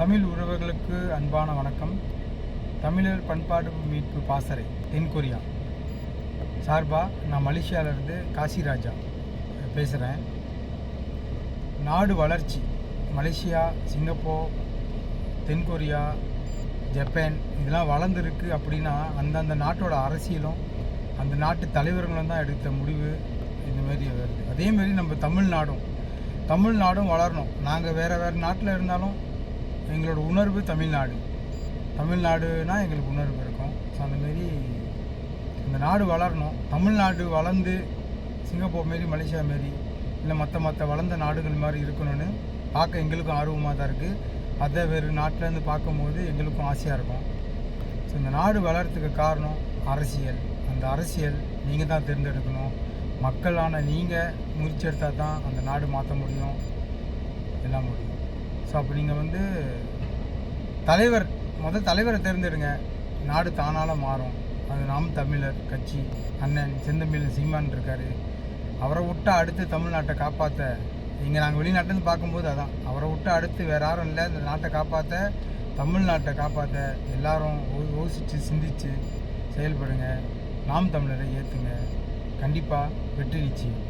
தமிழ் உறவுகளுக்கு அன்பான வணக்கம். தமிழர் பண்பாடு மீட்பு பாசறை தென்கொரியா சார்பாக நான் மலேசியாவிலேருந்து காசிராஜா பேசுகிறேன் நாடு வளர்ச்சி மலேசியா சிங்கப்பூர் தென்கொரியா ஜப்பான் இதெல்லாம் வளர்ந்துருக்கு அப்படின்னா அந்தந்த நாட்டோட அரசியலும் அந்த நாட்டு தலைவர்களும் தான் எடுத்த முடிவு இந்த மாதிரி வருது. அதேமாரி நம்ம தமிழ்நாடும் தமிழ்நாடும் வளரணும். நாங்கள் வேறு வேறு நாட்டில் இருந்தாலும் எங்களோட உணர்வு தமிழ்நாடு. தமிழ்நாடுனா எங்களுக்கு உணர்வு இருக்கும். ஸோ அந்தமாரி இந்த நாடு வளரணும். தமிழ்நாடு வளர்ந்து சிங்கப்பூர் மாரி மலேசியா மாரி இல்லை மற்ற மற்ற வளர்ந்த நாடுகள் மாதிரி இருக்கணும்னு பார்க்க எங்களுக்கும் ஆர்வமாக தான் இருக்குது அதை வேறு நாட்டிலேருந்து பார்க்கும்போது எங்களுக்கும் ஆசையாக இருக்கும். ஸோ இந்த நாடு வளர்கிறதுக்கு காரணம் அரசியல். அந்த அரசியல் நீங்கள் தான் தேர்ந்தெடுக்கணும். மக்களான நீங்கள் முயற்சி எடுத்தால் தான் அந்த நாடு மாற்ற முடியும். எல்லாம் முடியும். ஸோ அப்போ நீங்கள் வந்து தலைவர் முதல் தலைவரை தேர்ந்தெடுங்க. நாடு தானால் மாறும். அது நாம் தமிழர் கட்சி அண்ணன் செந்தமிழ் சீமான் இருக்கார். அவரை விட்டு அடுத்து தமிழ்நாட்டை காப்பாற்ற இங்கே நாங்கள் வெளிநாட்டிலேருந்து பார்க்கும்போது அதான் அவரை விட்டு அடுத்து வேறு யாரும் இல்லை இந்த நாட்டை காப்பாற்ற தமிழ்நாட்டை காப்பாற்ற எல்லாரும் யோசித்து சிந்தித்து சிந்திச்சு செயல்படுங்க. நாம் தமிழரை ஏற்றுங்க கண்டிப்பாக வெற்றி நிச்சயம்.